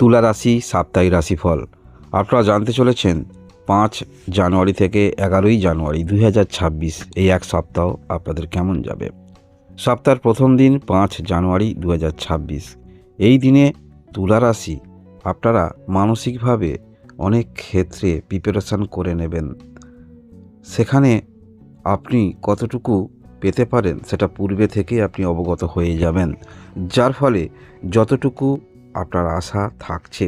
তুলা রাশি, সাপ্তাহিক রাশিফল। আপনারা জানতে চলেছেন, পাঁচ জানুয়ারি থেকে এগারোই জানুয়ারি দু হাজার ছাব্বিশ এই এক সপ্তাহ আপনাদের কেমন যাবে? সপ্তাহের প্রথম দিন, পাঁচ জানুয়ারি দু হাজার ছাব্বিশ। এই দিনে তুলা রাশি আপনারা মানসিকভাবে অনেক ক্ষেত্রে প্রিপারেশান করে নেবেন। সেখানে আপনি কতটুকু পেতে পারেন সেটা পূর্বে থেকে আপনি অবগত হয়ে যাবেন। যার ফলে যতটুকু আপনার আশা থাকছে,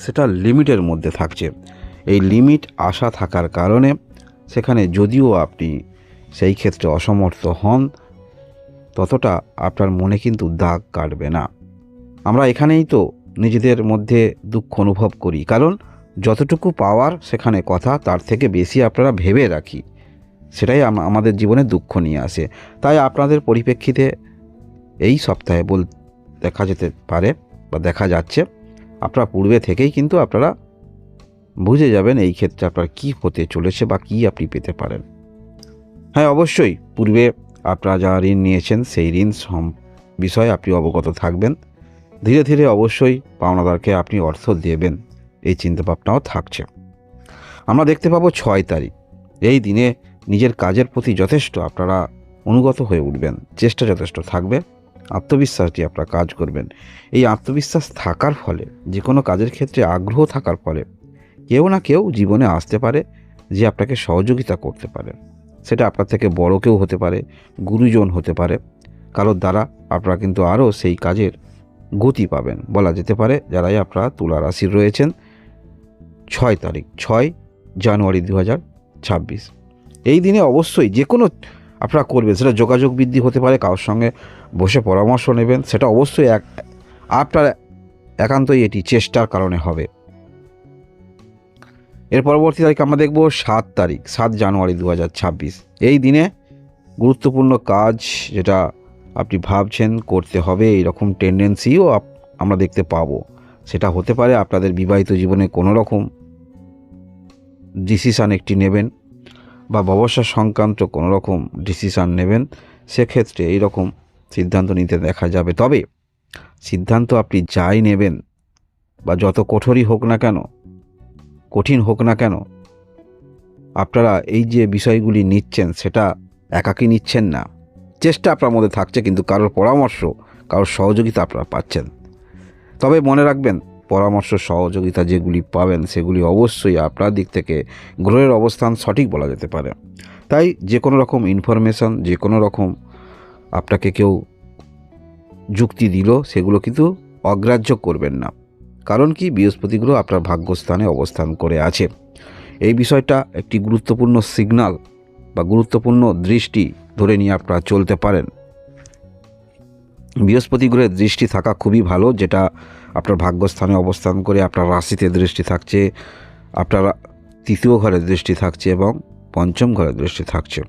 সেটা লিমিটের মধ্যে থাকছে। এই লিমিট আশা থাকার কারণে সেখানে যদিও আপনি সেই ক্ষেত্রে অসমর্থ হন, ততটা আপনার মনে কিন্তু দাগ কাটবে না। আমরা এখানেই তো নিজেদের মধ্যে দুঃখ অনুভব করি, কারণ যতটুকু পাওয়ার সেখানে কথা, তার থেকে বেশি আপনারা ভেবে রাখি। সেটাই আমাদের জীবনে দুঃখ নিয়ে আসে। তাই আপনাদের পরিপ্রেক্ষিতে এই সপ্তাহে বল, দেখা যেতে পারে। বা দেখা যাচ্ছে, আপনারা পূর্বে থেকেই কিন্তু আপনারা বুঝে যাবেন এই ক্ষেত্রে আপনার কী হতে চলেছে বা কী আপনি পেতে পারেন। হ্যাঁ অবশ্যই পূর্বে আপনারা যা ঋণ নিয়েছেন, সেই ঋণ বিষয়ে আপনি অবগত থাকবেন। ধীরে ধীরে অবশ্যই পাওনাদারকে আপনি অর্থ দেবেন, এই চিন্তাভাবনাও থাকছে। আমরা দেখতে পাবো ছয় তারিখ। এই দিনে নিজের কাজের প্রতি যথেষ্ট আপনারা অনুগত হয়ে উঠবেন, চেষ্টা যথেষ্ট থাকবে। আত্মবিশ্বাস দিয়ে আপনারা কাজ করবেন। এই আত্মবিশ্বাস থাকার ফলে যে কোনো কাজের ক্ষেত্রে আগ্রহ থাকার ফলে, কেউ না কেউ জীবনে আসতে পারে যে আপনাকে সহযোগিতা করতে পারে। সেটা আপনার থেকে বড় কেউ হতে পারে, গুরুজন হতে পারে। কারোর দ্বারা আপনারা কিন্তু আরও সেই কাজের গতি পাবেন। বলা যেতে পারে, যারাই আপনারা তুলা রাশির রয়েছেন, ছয় তারিখ, ছয় জানুয়ারি দু হাজার ছাব্বিশ। এই দিনে অবশ্যই যে কোনো আপনারা করবেন। সেটা যোগাযোগ বৃদ্ধি হতে পারে, কারোর সঙ্গে বসে পরামর্শ নেবেন, সেটা অবশ্যই এক আপনার একান্তই এটি চেষ্টার কারণে হবে। এর পরবর্তী তারিখ আমরা দেখব সাত তারিখ, সাত জানুয়ারি দু হাজার ছাব্বিশ। এই দিনে গুরুত্বপূর্ণ কাজ যেটা আপনি ভাবছেন করতে হবে এইরকম টেন্ডেন্সিও আমরা দেখতে পাবো। সেটা হতে পারে আপনাদের বিবাহিত জীবনে কোনো রকম ডিসিশান একটি নেবেন। বা ব্যবসা সংক্রান্ত কোনো রকম ডিসিশান নেবেন, সেক্ষেত্রে এই রকম সিদ্ধান্ত নিতে দেখা যাবে। তবে সিদ্ধান্ত আপনি যাই নেবেন, বা যত কঠোরই হোক না কেন, কঠিন হোক না কেন, আপনারা এই যে বিষয়গুলি নিচ্ছেন, সেটা একাকী নিচ্ছেন না। চেষ্টা আপনার মধ্যে থাকছে, কিন্তু কারোর পরামর্শ, কারোর সহযোগিতা আপনারা পাচ্ছেন। তবে মনে রাখবেন পরামর্শ সহযোগিতা যেগুলি পাবেন সেগুলি অবশ্যই আপনার দিক থেকে গ্রহের অবস্থান সঠিক বলা যেতে পারে। তাই যে কোনো রকম ইনফরমেশন যে কোনো রকম আপনাকে কেউ যুক্তি দিল, সেগুলো কিন্তু অগ্রাহ্য করবেন না। কারণ কি? বৃহস্পতি গ্রহ আপনার ভাগ্যস্থানে অবস্থান করে আছে। এই বিষয়টা একটি গুরুত্বপূর্ণ সিগন্যাল বা গুরুত্বপূর্ণ দৃষ্টি ধরে নিয়ে আপনারা চলতে পারেন। বৃহস্পতি গ্রহের দৃষ্টি থাকা খুবই ভালো, যেটা ভাগ্যস্থানে অবস্থান করে আপনার রাশিতে দৃষ্টি থাকছে, আপনার তৃতীয় ঘরের দৃষ্টি থাকছে এবং পঞ্চম ঘরের দৃষ্টি থাকছে।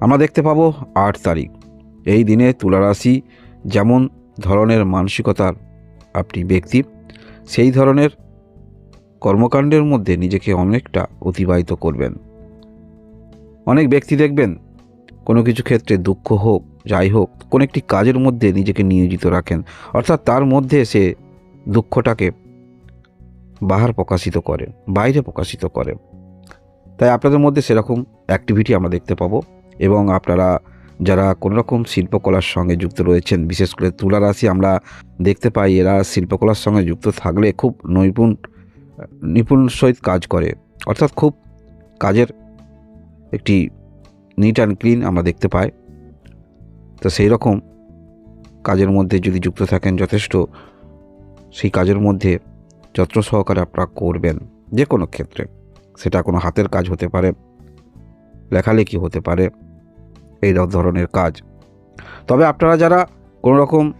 আমরা দেখতে পাবো আট তারিখ। এই দিনে তুলা রাশি যেমন ধরনের মানসিকতার আপনি ব্যক্তি, সেই ধরনের কর্মকাণ্ডের মধ্যে নিজেকে অনেকটা অতিবাহিত করবেন। অনেক ব্যক্তি দেখবেন কোনো কিছু ক্ষেত্রে দুঃখ হোক, যাই হোক, কোনো একটি কাজের মধ্যে নিজেকে নিয়োজিত রাখেন। অর্থাৎ তার মধ্যে সে দুঃখটাকে বাহার প্রকাশিত করে, বাইরে প্রকাশিত করে। তাই আপনাদের মধ্যে সেরকম অ্যাক্টিভিটি আমরা দেখতে পাবো এবং আপনারা যারা কোনো রকম শিল্পকলার সঙ্গে যুক্ত রয়েছেন, বিশেষ করে তুলা রাশি আমরা দেখতে পাই, এরা শিল্পকলার সঙ্গে যুক্ত থাকলে খুব নৈপুণ নিপুণ সহিত কাজ করে। অর্থাৎ খুব কাজের একটি নিট অ্যান্ড ক্লিন আমরা দেখতে পাই। তো সেই রকম কাজের মধ্যে যদি যুক্ত থাকেন যথেষ্ট, সেই কাজের মধ্যে যত্ন সহকারে আপনারা করবেন যে কোনো ক্ষেত্রে। সেটা কোনো হাতের কাজ হতে পারে, লেখালেখি হতে পারে, এই ধরনের কাজ। তবে আপনারা যারা কোনো রকম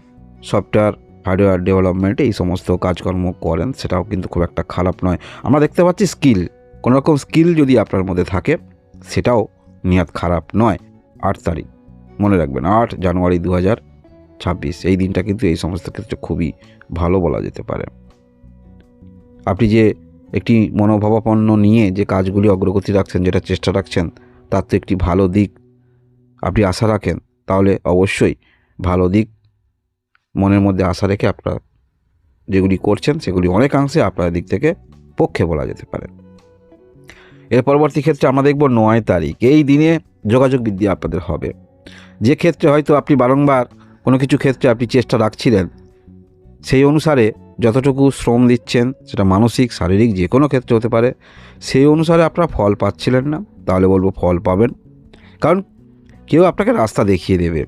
সফটওয়্যার, হার্ডওয়্যার ডেভেলপমেন্টে, এই সমস্ত কাজকর্ম করেন, সেটাও কিন্তু খুব একটা খারাপ নয়। আমরা দেখতে পাচ্ছি স্কিল। কোনো রকম স্কিল যদি আপনার মধ্যে থাকে, সেটাও নিহাত খারাপ নয়, আট তারিখ। মনে রাখবেন, আট জানুয়ারি দু ছাব্বিশ। এই দিনটা কিন্তু এই সমস্ত ক্ষেত্রে খুবই ভালো বলা যেতে পারে। আপনি যে একটি মনোভাবাপন্ন নিয়ে যে কাজগুলি অগ্রগতি রাখছেন, যেটা চেষ্টা রাখছেন, তার তো একটি ভালো দিক আপনি আশা রাখেন, তাহলে অবশ্যই ভালো দিক মনের মধ্যে আশা রেখে আপনারা যেগুলি করছেন, সেগুলি অনেকাংশে আপনার দিক থেকে পক্ষে বলা যেতে পারে। এর পরবর্তী ক্ষেত্রে আমরা দেখব নয় তারিখ। এই দিনে যোগাযোগ বৃদ্ধি আপনাদের হবে। যে ক্ষেত্রে হয়তো আপনি বারংবার কোনো কিছু ক্ষেত্রে আপনি চেষ্টা রাখছিলেন, সেই অনুসারে যতটুকু শ্রম দিচ্ছেন, সেটা মানসিক, শারীরিক যে কোনো ক্ষেত্রে হতে পারে, সেই অনুসারে আপনারা ফল পাচ্ছিলেন না, তাহলে বলব ফল পাবেন। কারণ কেউ আপনাকে রাস্তা দেখিয়ে দেবে।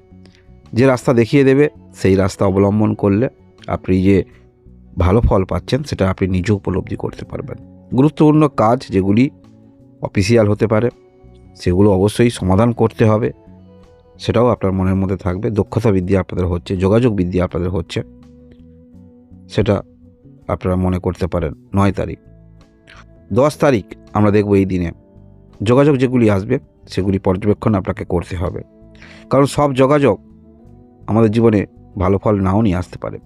যে রাস্তা দেখিয়ে দেবে, সেই রাস্তা অবলম্বন করলে আপনি যে ভালো ফল পাচ্ছেন, সেটা আপনি নিজে উপলব্ধি করতে পারবেন। গুরুত্বপূর্ণ কাজ যেগুলি অফিসিয়াল হতে পারে, সেগুলো অবশ্যই সমাধান করতে হবে। সেটাও আপনার মনের মধ্যে থাকবে, দক্ষতা বৃদ্ধি আপনাদের হচ্ছে, যোগাযোগ বৃদ্ধি আপনাদের হচ্ছে, সেটা আপনারা মনে করতে পারেন। নয় তারিখ। দশ তারিখ আমরা দেখব এই দিনে। যোগাযোগ যেগুলি আসবে, সেগুলি পর্যবেক্ষণ আপনাকে করতে হবে। কারণ সব যোগাযোগ আমাদের জীবনে ভালো ফল নাও নিয়ে আসতে পারে।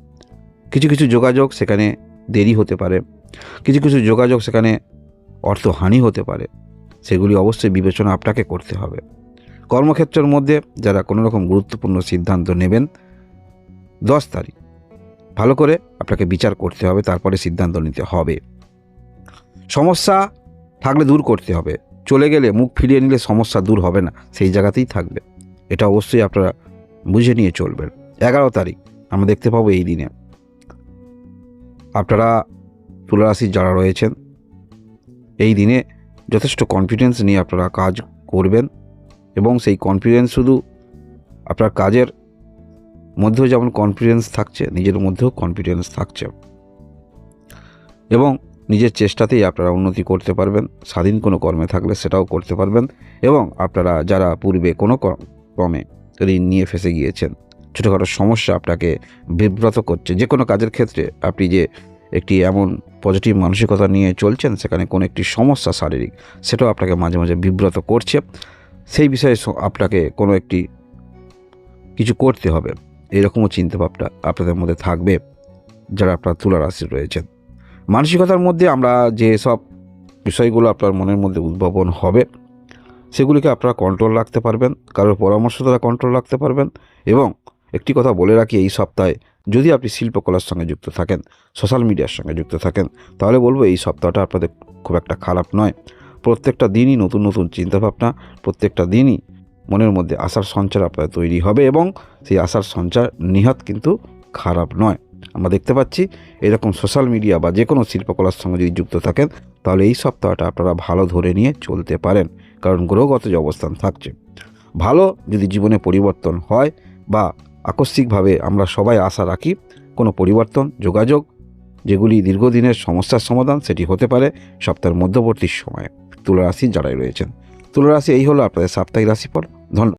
কিছু কিছু যোগাযোগ সেখানে দেরি হতে পারে, কিছু কিছু যোগাযোগ সেখানে অর্থহানি হতে পারে। সেগুলি অবশ্যই বিবেচনা আপনাকে করতে হবে। কর্মক্ষেত্রের মধ্যে যারা কোনো রকম গুরুত্বপূর্ণ সিদ্ধান্ত নেবেন, দশ তারিখ, ভালো করে আপনাকে বিচার করতে হবে, তারপরে সিদ্ধান্ত নিতে হবে। সমস্যা থাকলে দূর করতে হবে। চলে গেলে মুখ ফিরিয়ে নিলে সমস্যা দূর হবে না, সেই জায়গাতেই থাকবে। এটা অবশ্যই আপনারা বুঝে নিয়ে চলবেন। এগারো তারিখ, আমরা দেখতে পাবো এই দিনে। আপনারা তুলারাশির যারা রয়েছেন, এই দিনে যথেষ্ট কনফিডেন্স নিয়ে আপনারা কাজ করবেন এবং সেই কনফিডেন্স শুধু আপনার কাজের মধ্যেও যেমন কনফিডেন্স থাকছে, নিজের মধ্যেও কনফিডেন্স থাকছে এবং নিজের চেষ্টাতেই আপনারা উন্নতি করতে পারবেন, স্বাধীন কোনো কর্মে থাকলে সেটাও করতে পারবেন এবং আপনারা যারা পূর্বে কোনো ক্রমে ঋণ নিয়ে ফেসে গিয়েছেন, ছোটোখাটো সমস্যা আপনাকে বিব্রত করছে যে কোনো কাজের ক্ষেত্রে আপনি যে একটি এমন পজিটিভ মানসিকতা নিয়ে চলছেন, সেখানে কোনো একটি সমস্যা শারীরিক, সেটাও আপনাকে মাঝে মাঝে বিব্রত করছে। সেই বিষয়ে আপনাকে কোনো একটি কিছু করতে হবে। এরকমও চিন্তাভাবনা আপনাদের মধ্যে থাকবে, যারা আপনার তুলা রাশি রয়েছেন। মানসিকতার মধ্যে আমরা যে সব বিষয়গুলো আপনার মনের মধ্যে উদ্ভাবন হবে, সেগুলিকে আপনারা কন্ট্রোল রাখতে পারবেন, কারোর পরামর্শ দ্বারা কন্ট্রোল রাখতে পারবেন এবং একটি কথা বলে রাখি এই সপ্তাহে, যদি আপনি শিল্পকলার সঙ্গে যুক্ত থাকেন, সোশ্যাল মিডিয়ার সঙ্গে যুক্ত থাকেন, তাহলে বলব এই সপ্তাহটা আপনাদের খুব একটা খারাপ নয়। প্রত্যেকটা দিনই নতুন নতুন চিন্তাভাবনা, প্রত্যেকটা দিনই মনের মধ্যে আশার সঞ্চার আপনার তৈরি হবে এবং সেই আশার সঞ্চার নিহাত কিন্তু খারাপ নয়। আমরা দেখতে পাচ্ছি এরকম সোশ্যাল মিডিয়া বা যে কোনো শিল্পকলার সঙ্গে যদি যুক্ত থাকেন, তাহলে এই সপ্তাহটা আপনারা ভালো ধরে নিয়ে চলতে পারেন, কারণ গ্রহগত যে অবস্থান থাকছে, ভালো যদি জীবনে পরিবর্তন হয় বা আকস্মিকভাবে আমরা সবাই আশা রাখি কোনো পরিবর্তন, যোগাযোগ, যেগুলি দীর্ঘদিনের সমস্যার সমাধান, সেটি হতে পারে সপ্তাহের মধ্যবর্তী সময়ে। তুলারাশি যারাই রয়েছেন। তুলারাশি এই হলো আপনাদের সাপ্তাহিক রাশিফল। ধন্যবাদ।